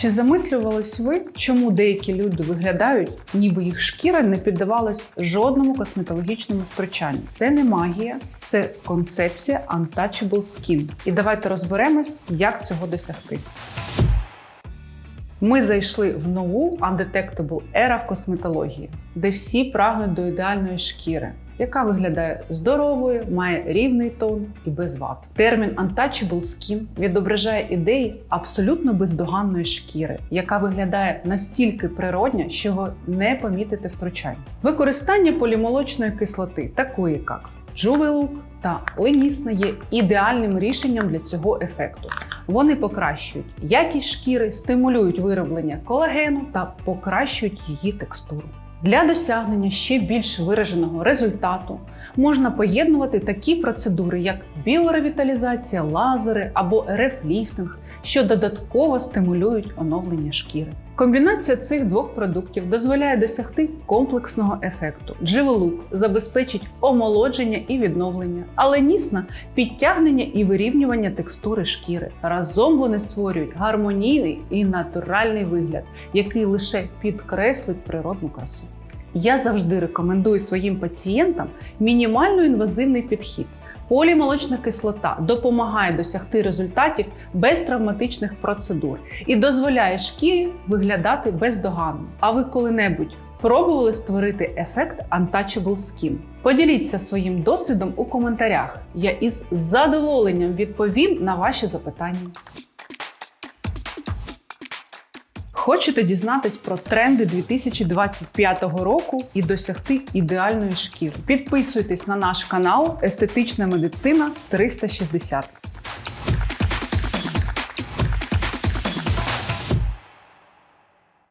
Чи замислювались ви, чому деякі люди виглядають, ніби їх шкіра не піддавалась жодному косметологічному втручанню? Це не магія, це концепція Untouchable Skin. І давайте розберемось, як цього досягти. Ми зайшли в нову Undetectable Era в косметології, де всі прагнуть до ідеальної шкіри, яка виглядає здоровою, має рівний тон і без ват. Термін Untouchable Skin відображає ідеї абсолютно бездоганної шкіри, яка виглядає настільки природня, що його не помітити втручань. Використання полімолочної кислоти, такої як Жувелук та Ленісна, є ідеальним рішенням для цього ефекту. Вони покращують якість шкіри, стимулюють вироблення колагену та покращують її текстуру. Для досягнення ще більш вираженого результату можна поєднувати такі процедури, як біоревіталізація, лазери або РФ-ліфтинг, що додатково стимулюють оновлення шкіри. Комбінація цих двох продуктів дозволяє досягти комплексного ефекту. Дживелук забезпечить омолодження і відновлення, але нісна підтягнення і вирівнювання текстури шкіри. Разом вони створюють гармонійний і натуральний вигляд, який лише підкреслить природну красу. Я завжди рекомендую своїм пацієнтам мінімально інвазивний підхід. Полімолочна кислота допомагає досягти результатів без травматичних процедур і дозволяє шкірі виглядати бездоганно. А ви коли-небудь пробували створити ефект Untouchable Skin? Поділіться своїм досвідом у коментарях. Я із задоволенням відповім на ваші запитання. Хочете дізнатись про тренди 2025 року і досягти ідеальної шкіри? Підписуйтесь на наш канал Естетична медицина 360.